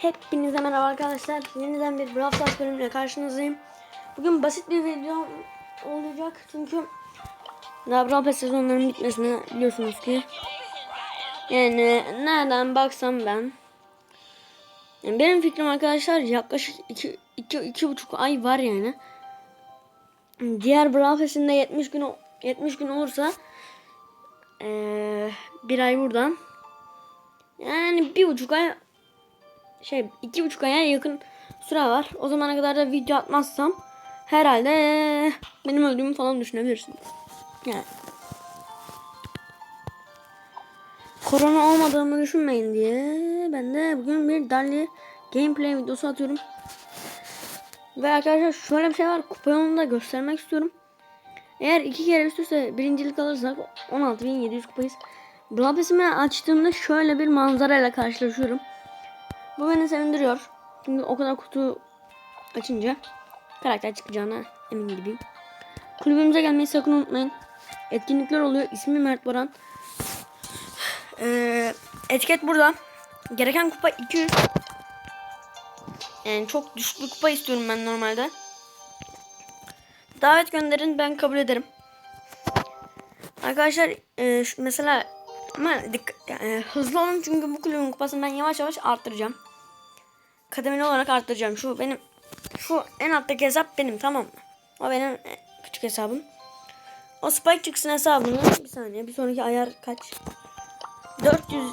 Hepinize merhaba arkadaşlar. Yeniden bir Brawl Stars bölümüyle karşınızdayım. Bugün basit bir video olacak çünkü daha Brawl Pass sezonlarının bitmesine biliyorsunuz ki. Yani nereden baksam ben. Yani benim fikrim arkadaşlar yaklaşık 2 iki, iki buçuk ay var yani. Diğer Brawl Pass'in de 70 gün o- 70 gün olursa eee, bir ay buradan. Yani bir buçuk ay şey iki buçuk aya yakın süre var. O zamana kadar da video atmazsam herhalde benim öldüğümü falan düşünebilirsiniz. Yani. Korona olmadığımı düşünmeyin diye ben de bugün bir Dali gameplay videosu atıyorum. Ve arkadaşlar şöyle bir şey var. Kupa yolunu da göstermek istiyorum. Eğer iki kere üst üste birincilik alırsak 16.700 kupayız. Brawl Pass'imi açtığımda şöyle bir manzarayla karşılaşıyorum. Bu beni sevindiriyor. Çünkü o kadar kutu açınca karakter çıkacağına emin gibiyim. Kulübümüze gelmeyi sakın unutmayın. Etkinlikler oluyor. İsmi Mert Baran. Ee, etiket burada. Gereken kupa 200. Yani çok düşük bir kupa istiyorum ben normalde. Davet gönderin ben kabul ederim. Arkadaşlar e, mesela ama dik- yani hızlı olun çünkü bu kulübün kupasını ben yavaş yavaş arttıracağım. Kademeli olarak arttıracağım. Şu benim şu en alttaki hesap benim tamam mı? O benim e, küçük hesabım. O Spike çıksın hesabını bir saniye bir sonraki ayar kaç? 400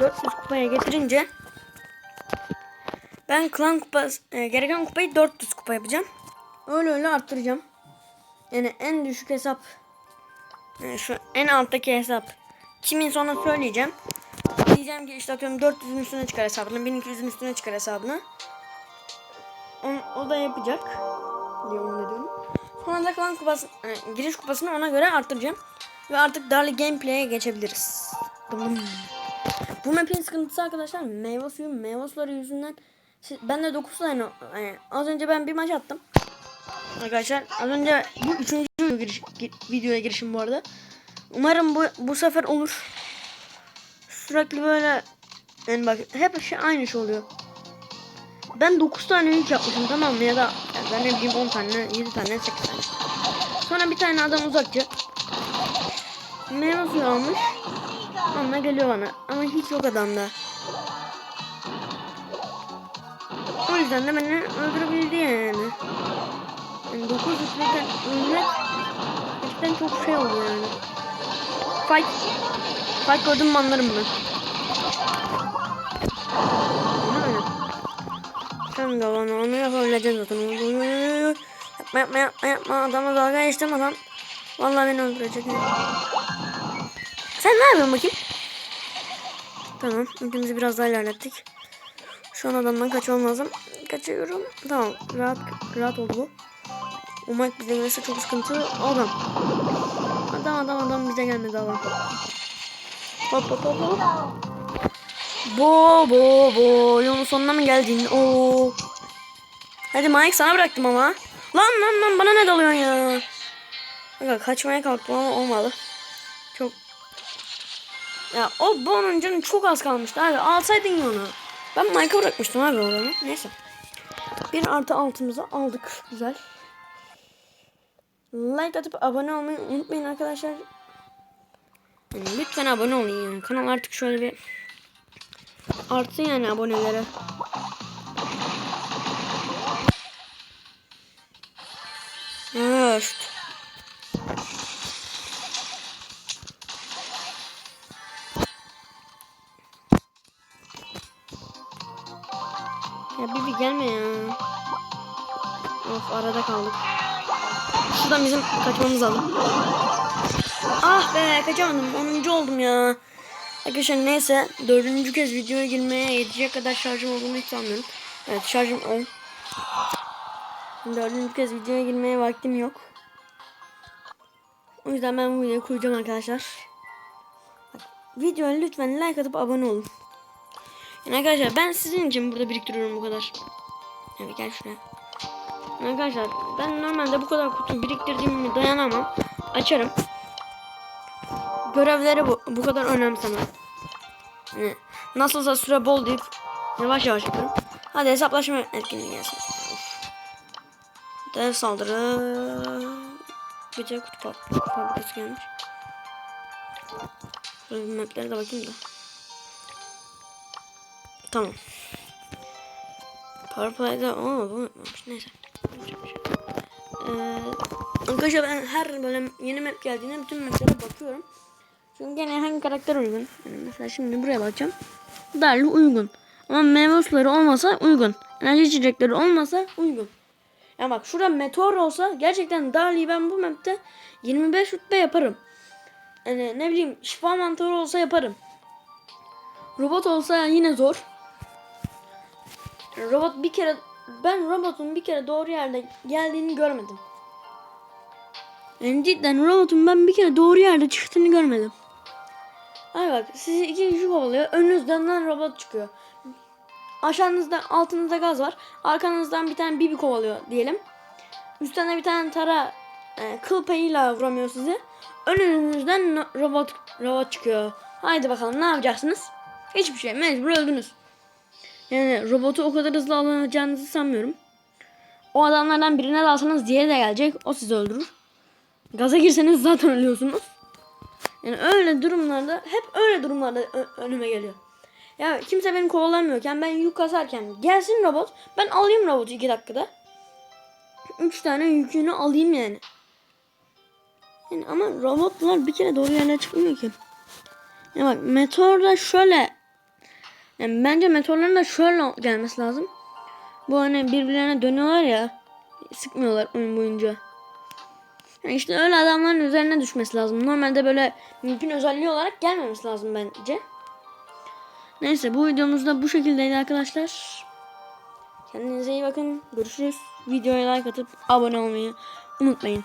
400 kupaya getirince ben klan kupası e, gereken kupayı 400 kupa yapacağım. Öyle öyle arttıracağım. Yani en düşük hesap yani şu en alttaki hesap kimin sonra söyleyeceğim. Diyeceğim ki işte atıyorum 400'ün üstüne çıkar hesabını, 1200'ün üstüne çıkar hesabını. O, o da yapacak. Diye onu diyorum. Sonra da kalan kupası, yani giriş kupasını ona göre arttıracağım. Ve artık Darly Gameplay'e geçebiliriz. Bu map'in sıkıntısı arkadaşlar meyve suyu, meyve suları yüzünden ben de 9 tane yani az önce ben bir maç attım. Arkadaşlar az önce bu üçüncü giriş, gi- videoya girişim bu arada. Umarım bu bu sefer olur. Sürekli böyle yani bak hep şey aynı şey oluyor. Ben 9 tane yük yapmışım tamam mı ya da yani ben ne bileyim 10 tane 7 tane 8 tane. Sonra bir tane adam uzakça meyve suyu almış. Onunla geliyor bana ama hiç yok adamda. O yüzden de beni öldürebildi yani. Yani 9 yüklerken ölmek gerçekten çok şey oldu yani. Fight. Fight gördüm mü anlarım mi? Sen de bana onu yapabileceksin zaten. Yapma yapma yapma yapma. Adamla dalga geçtim adam. Vallahi beni öldürecek. Sen ne yapıyorsun bakayım? Tamam. İpimizi biraz daha ilerlettik. Şu an adamdan kaçmam lazım. Kaçıyorum. Tamam. Rahat, rahat oldu bu. Umarım bize gelirse çok sıkıntı. Adam. Adam adam adam bize gelmedi adam. Hop hop hop hop. Bo bo bo. Yolun sonuna mı geldin? Oo. Hadi Mike sana bıraktım ama. Lan lan lan bana ne dalıyorsun ya? Aga kaçmaya kalktım ama olmadı. Çok ya o Bo'nun canı çok az kalmıştı abi. Alsaydın ya onu. Ben Mike'a bırakmıştım abi o adamı. Neyse. Bir artı altımızı aldık. Güzel. Like atıp abone olmayı unutmayın arkadaşlar. Lütfen abone olun yani. Kanal artık şöyle bir artsın yani abonelere. Evet. Ya Bibi gelme ya. Of arada kaldık. Şuradan bizim kaçmamız lazım. Ah be kaçamadım. 10. oldum ya. Arkadaşlar neyse dördüncü kez videoya girmeye yetecek kadar şarjım olduğunu hiç sanmıyorum. Evet şarjım 10. Dördüncü kez videoya girmeye vaktim yok. O yüzden ben bu videoyu kuracağım arkadaşlar. Videoya lütfen like atıp abone olun. Yani arkadaşlar ben sizin için burada biriktiriyorum bu kadar. Evet gel şuraya. Arkadaşlar ben normalde bu kadar kutu biriktirdiğimi dayanamam. Açarım. Görevleri bu, bu kadar önemsemem. Yani nasılsa süre bol deyip yavaş yavaş yaparım. Hadi hesaplaşma etkinliği gelsin. Dev saldırı. Bir de kutu fa- fabrikası gelmiş. Şöyle bir maplere de bakayım da. Tamam. Powerplay'da ama bu yapmamış. Neyse. Ee, arkadaşlar ben her böyle yeni map geldiğinde bütün maplere bakıyorum. Çünkü gene hangi karakter uygun. Yani mesela şimdi buraya bakacağım. Darlı uygun. Ama meyve suları olmasa uygun. Enerji içecekleri olmasa uygun. Yani bak şurada meteor olsa gerçekten Dali'yi ben bu map'te 25 rütbe yaparım. Yani ne bileyim şifa mantarı olsa yaparım. Robot olsa yine zor. Robot bir kere ben robotun bir kere doğru yerde geldiğini görmedim. Yani cidden robotun ben bir kere doğru yerde çıktığını görmedim. Ay bak sizi iki kişi kovalıyor. Önünüzden lan robot çıkıyor. Aşağınızda altınızda gaz var. Arkanızdan bir tane bibi kovalıyor diyelim. Üstten bir tane tara e, kıl payıyla vuramıyor sizi. Önünüzden robot robot çıkıyor. Haydi bakalım ne yapacaksınız? Hiçbir şey mecbur öldünüz. Yani robotu o kadar hızlı alacağınızı sanmıyorum. O adamlardan birine dalsanız diğeri de gelecek. O sizi öldürür. Gaza girseniz zaten ölüyorsunuz. Yani öyle durumlarda hep öyle durumlarda önüme geliyor. Ya kimse beni kovalamıyorken ben yük kasarken gelsin robot ben alayım robotu 2 dakikada. 3 tane yükünü alayım yani. yani. Ama robotlar bir kere doğru yerlere çıkmıyor ki. Ya bak meteorda şöyle yani bence meteorların da şöyle gelmesi lazım. Bu hani birbirlerine dönüyorlar ya sıkmıyorlar oyun boyunca. Yani işte öyle adamların üzerine düşmesi lazım. Normalde böyle mümkün özelliği olarak gelmemesi lazım bence. Neyse bu videomuz da bu şekildeydi arkadaşlar. Kendinize iyi bakın. Görüşürüz. Videoya like atıp abone olmayı unutmayın.